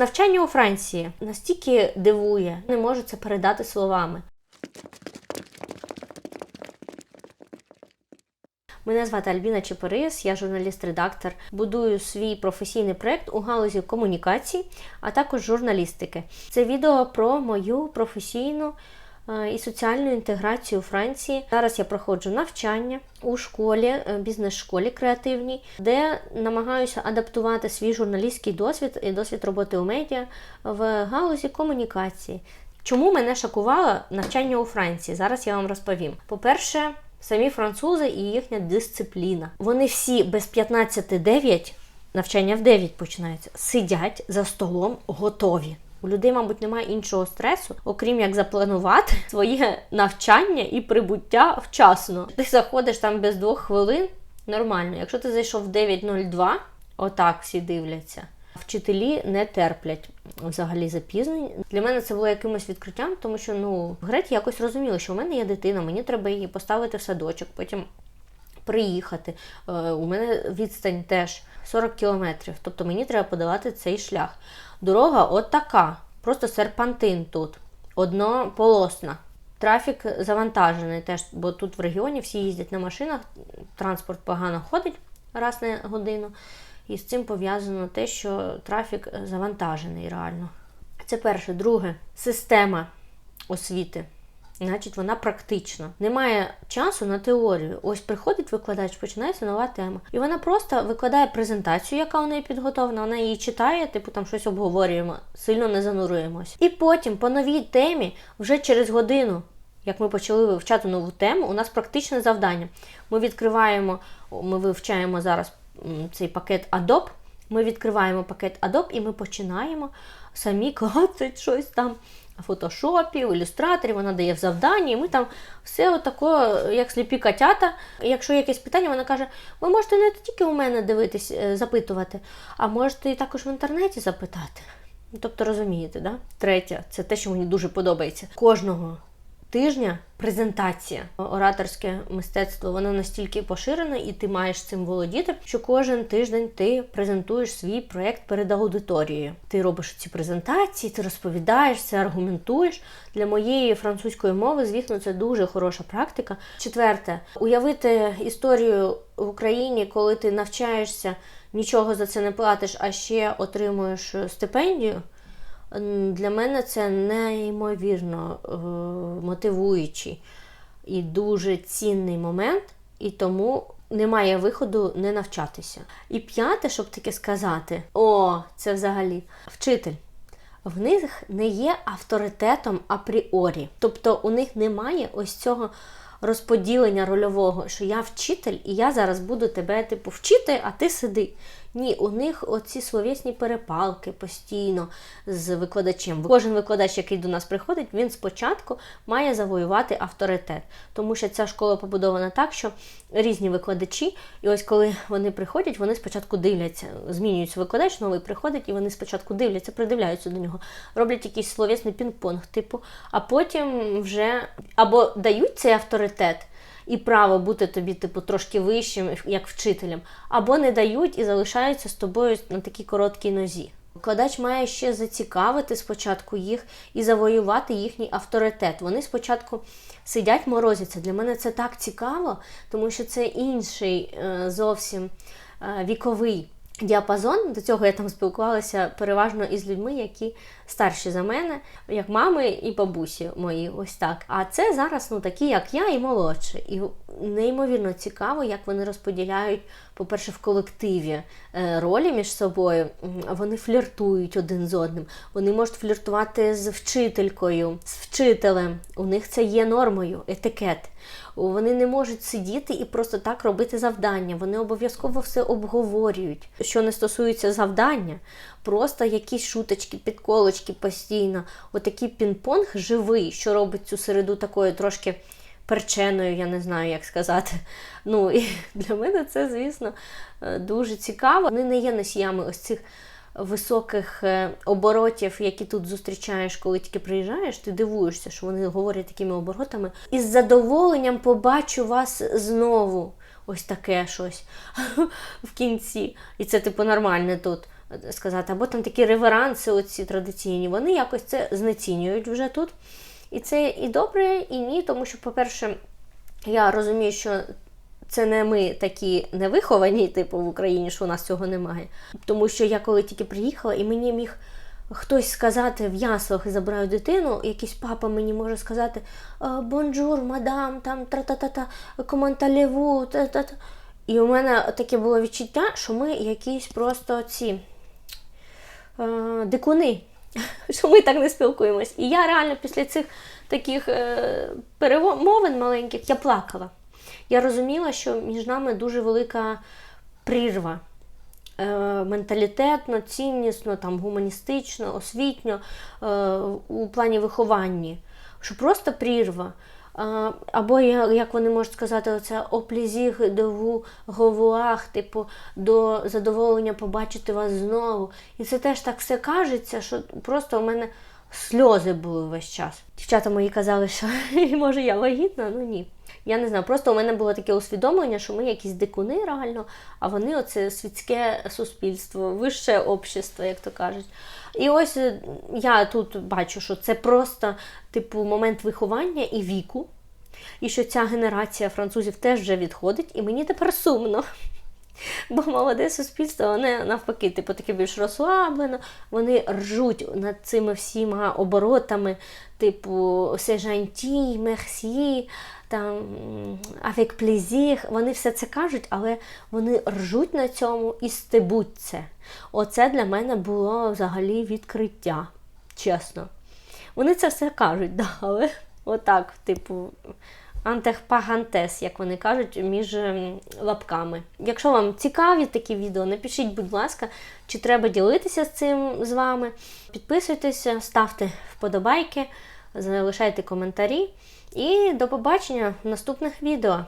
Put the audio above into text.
Навчання у Франції настільки дивує, не можу це передати словами. Мене звати Альбіна Чепорис, я журналіст-редактор. Будую свій професійний проект у галузі комунікацій, а також журналістики. Це відео про мою професійну і соціальну інтеграцію у Франції. Зараз я проходжу навчання у школі, е, бізнес-школі креативній, де намагаюся адаптувати свій журналістський досвід і досвід роботи у медіа в галузі комунікації. Чому мене шокувало навчання у Франції? Зараз я вам розповім. По-перше, самі французи і їхня дисципліна. Вони всі без 15-9, навчання в 9 починається, сидять за столом готові. У людей, мабуть, немає іншого стресу, окрім як запланувати своє навчання і прибуття вчасно. Ти заходиш там без двох хвилин, нормально. Якщо ти зайшов в 9.02, отак всі дивляться. Вчителі не терплять взагалі запізнень. Для мене це було якимось відкриттям, тому що ну в Греті якось розуміли, що у мене є дитина, мені треба її поставити в садочок, потім приїхати. Е, У мене відстань теж 40 кілометрів, тобто мені треба подавати цей шлях. Дорога от така, просто серпантин тут, однополосна. Трафік завантажений теж, бо тут в регіоні всі їздять на машинах, транспорт погано ходить раз на годину. І з цим пов'язано те, що трафік завантажений реально. Це перше. Друге, система освіти. Значить, вона практична. Немає часу на теорію. Ось приходить викладач, починається нова тема. І вона просто викладає презентацію, яка у неї підготовлена. Вона її читає, типу там щось обговорюємо, сильно не занурюємось. І потім по новій темі, вже через годину, як ми почали вивчати нову тему, у нас практичне завдання. Ми відкриваємо, ми вивчаємо зараз цей пакет Adobe. Ми відкриваємо пакет Adobe і ми починаємо самі клацати щось там в ілюстраторів, вона дає в завданні, і ми там все отако, як сліпі котята. Якщо якесь питання, вона каже: ви можете не тільки у мене дивитись, е, запитувати, а можете і також в інтернеті запитати. Ну, Тобто розумієте, да? Третє, це те, що мені дуже подобається. Кожного тижня презентація. Ораторське мистецтво воно настільки поширене, і ти маєш цим володіти, що кожен тиждень ти презентуєш свій проєкт перед аудиторією. Ти робиш ці презентації, ти розповідаєш це, аргументуєш. Для моєї французької мови, звісно, це дуже хороша практика. Четверте, уявити історію в Україні, коли ти навчаєшся, нічого за це не платиш, а ще отримуєш стипендію. Для мене це неймовірно е, мотивуючий і дуже цінний момент, і тому немає виходу не навчатися. І п'яте, щоб таке сказати, о, це взагалі вчитель. В них не є авторитетом апріорі. Тобто у них немає ось цього розподілення рольового, що я вчитель, і я зараз буду тебе типу вчити, а ти сиди. Ні, у них оці словесні перепалки постійно з викладачем. Кожен викладач, який до нас приходить, він спочатку має завоювати авторитет, тому що ця школа побудована так, що різні викладачі, і ось коли вони приходять, вони спочатку дивляться, змінюється викладач, новий приходить, і вони спочатку дивляться, придивляються до нього, роблять якийсь словесний пінг-понг, типу, а потім вже або дають цей авторитет і право бути тобі, типу, трошки вищим, як вчителем, або не дають і залишаються з тобою на такій короткій нозі. Викладач має ще зацікавити спочатку їх і завоювати їхній авторитет. Вони спочатку сидять, морозяться. Для мене це так цікаво, тому що це інший е, зовсім е, віковий діапазон. До цього я там спілкувалася переважно із людьми, які старші за мене, як мами і бабусі мої, ось так. А це зараз ну такі, як я, і молодші. І неймовірно цікаво, як вони розподіляють, по-перше, в колективі е, ролі між собою. Вони фліртують один з одним. Вони можуть фліртувати з вчителькою, з вчителем. У них це є нормою, етикет. Вони не можуть сидіти і просто так робити завдання. Вони обов'язково все обговорюють. Що не стосується завдання, просто якісь шуточки, підколочки постійно. Отакий пінг-понг живий, що робить цю середу такою трошки перченою, я не знаю, як сказати. Ну, і для мене це, звісно, дуже цікаво. Вони не є носіями ось цих. Високих е, оборотів, які тут зустрічаєш, коли тільки приїжджаєш, ти дивуєшся, що вони говорять такими оборотами. І з задоволенням побачу вас знову. Ось таке щось в кінці. І це, типу, нормальне тут. е, сказати, або там такі реверанси, оці традиційні, вони якось це знецінюють вже тут. І це і добре, і ні, тому що, по-перше, я розумію, що це не ми такі невиховані, типу в Україні, що у нас цього немає. Тому що я коли тільки приїхала, і мені міг хтось сказати в яслах і забираю дитину, якийсь папа мені може сказати бонжур, мадам, там тра-та-та-та, команталєву, та-та-та. І у мене таке було відчуття, що ми якісь просто ці е, дикуни, що ми так не спілкуємось. І я реально після цих таких е, перемовин маленьких я плакала. Я розуміла, що між нами дуже велика прірва. Е, менталітетно, ціннісно, там, гуманістично, освітньо, е, у плані виховання. Що просто прірва. Або, як вони можуть сказати, оце оплізіг до говуах, типу, до задоволення побачити вас знову. І це теж так все кажеться, що просто у мене сльози були весь час. Дівчата мої казали, що може я вагітна, ну ні. Я не знаю, просто у мене було таке усвідомлення, що ми якісь дикуни реально, а вони оце світське суспільство, вище общество, як то кажуть. І ось е, я тут бачу, що це просто типу момент виховання і віку. І що ця генерація французів теж вже відходить, і мені тепер сумно. Бо молоде суспільство, вони навпаки, типу, таке більш розслаблено, вони ржуть над цими всіма оборотами, типу «c'est gentil, merci», там «avec plaisir». Вони все це кажуть, але вони ржуть на цьому і стебуть це. Оце для мене було взагалі відкриття, чесно. Вони це все кажуть, да, але отак, типу, антехпагантес, як вони кажуть, між ем, лапками. Якщо вам цікаві такі відео, напишіть, будь ласка, чи треба ділитися з цим з вами. Підписуйтеся, ставте вподобайки, залишайте коментарі. І до побачення в наступних відео.